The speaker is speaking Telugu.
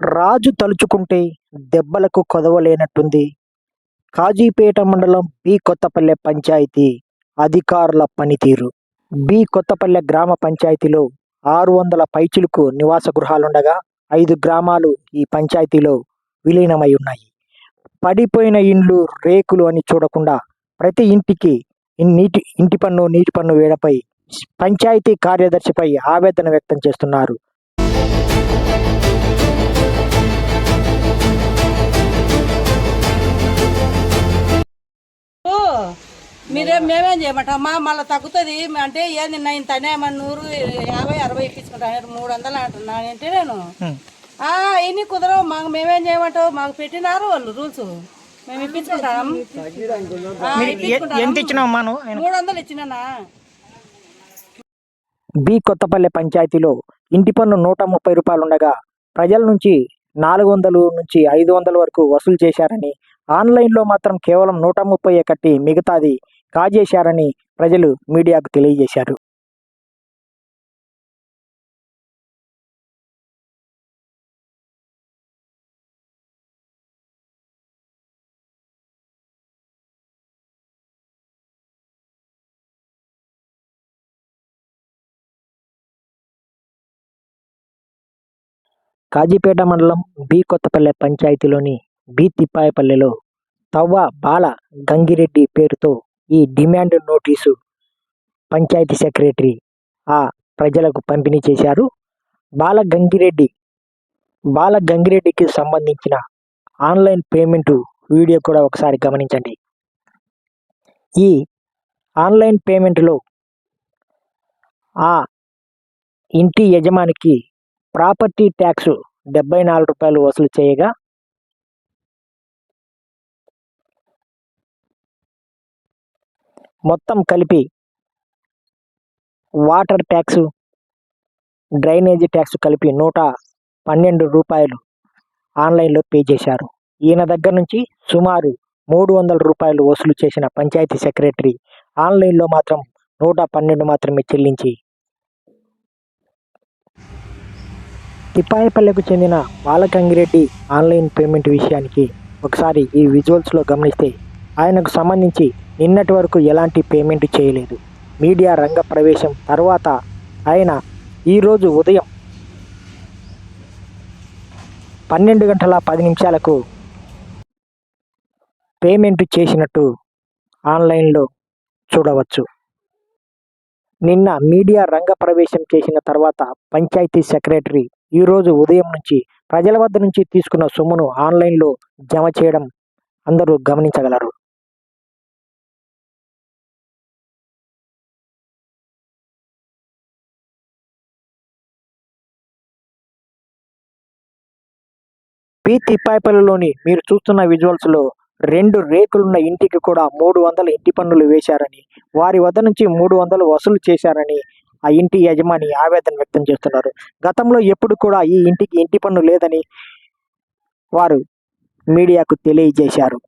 రాజు తలుచుకుంటే దెబ్బలకు కొదవలేనట్టుంది. కాజీపేట మండలం బి కొత్తపల్లె పంచాయతీ అధికారుల పనితీరు. బి కొత్తపల్లె గ్రామ పంచాయతీలో ఆరు వందల పైచిలకు నివాస గృహాలుండగా ఐదు గ్రామాలు ఈ పంచాయతీలో విలీనమై ఉన్నాయి. పడిపోయిన ఇండ్లు రేకులు అని చూడకుండా ప్రతి ఇంటికి నీటి ఇంటి పన్ను నీటి పన్ను వేయడంపై పంచాయతీ కార్యదర్శిపై ఆవేదన వ్యక్తం చేస్తున్నారు. మీరేం మేమేం చేయమంటాం? మా మళ్ళీ తగ్గుతుంది. అంటే ఏంది నా ఇంత మన నూరు యాభై అరవై ఇప్పించుకుంటాను మూడు వందలు అంటున్నా అంటే నేను. ఆ, ఇన్ని కుదరవు. మాకు మేమేం చేయమంటావు మాకు పెట్టినారు వాళ్ళు రూల్స్. మేము ఇప్పించుకుంటాం. మూడు వందలు ఇచ్చినానా? బి కొత్తపల్లె పంచాయతీలో ఇంటి పన్ను నూట ముప్పై రూపాయలు ఉండగా ప్రజల నుంచి నాలుగు వందలు నుంచి ఐదు వందల వరకు వసూలు చేశారని ఆన్లైన్లో మాత్రం కేవలం నూట ముప్పై కట్టి మిగతాది కాజేశారని ప్రజలు మీడియాకు తెలియజేశారు. కాజీపేట మండలం బి కొత్తపల్లె పంచాయతీలోని బి తిప్పాయపల్లెలో తవ్వ బాల గంగిరెడ్డి పేరుతో ఈ డిమాండ్ నోటీసు పంచాయతీ సెక్రటరీ ఆ ప్రజలకు పంపిణీ చేశారు. బాలగంగిరెడ్డి బాలగంగిరెడ్డికి సంబంధించిన ఆన్లైన్ పేమెంట్ వీడియో కూడా ఒకసారి గమనించండి. ఈ ఆన్లైన్ పేమెంట్లో ఆ ఇంటి యజమానికి ప్రాపర్టీ ట్యాక్స్ డెబ్బై నాలుగు రూపాయలు వసూలు చేయగా మొత్తం కలిపి వాటర్ ట్యాక్స్ డ్రైనేజీ ట్యాక్స్ కలిపి నూట పన్నెండు రూపాయలు ఆన్లైన్లో పే చేశారు. ఈయన దగ్గర నుంచి సుమారు మూడు వందల రూపాయలు వసూలు చేసిన పంచాయతీ సెక్రటరీ ఆన్లైన్లో మాత్రం నూట పన్నెండు మాత్రమే చెల్లించి తిప్పాయపల్లెకు చెందిన బాలకంగిరెడ్డి ఆన్లైన్ పేమెంట్ విషయానికి ఒకసారి ఈ విజువల్స్లో గమనిస్తే ఆయనకు సంబంధించి నిన్నటి వరకు ఎలాంటి పేమెంట్ చేయలేదు. మీడియా రంగ ప్రవేశం తర్వాత ఆయన ఈరోజు ఉదయం పన్నెండు గంటల పది నిమిషాలకు పేమెంట్ చేసినట్టు ఆన్లైన్లో చూడవచ్చు. నిన్న మీడియా రంగ ప్రవేశం చేసిన తర్వాత పంచాయతీ సెక్రటరీ ఈరోజు ఉదయం నుంచి ప్రజల వద్ద నుంచి తీసుకున్న సొమ్మును ఆన్లైన్లో జమ చేయడం అందరూ గమనించగలరు. పి తిప్పాయపల్లిలోని మీరు చూస్తున్న విజువల్స్లో రెండు రేకులున్న ఇంటికి కూడా మూడు వందల ఇంటి పన్నులు వేశారని వారి వద్ద నుంచి మూడు వందలు వసూలు చేశారని ఆ ఇంటి యజమాని ఆవేదన వ్యక్తం చేస్తున్నారు. గతంలో ఎప్పుడు కూడా ఈ ఇంటికి ఇంటి పన్ను లేదని వారు మీడియాకు తెలియజేశారు.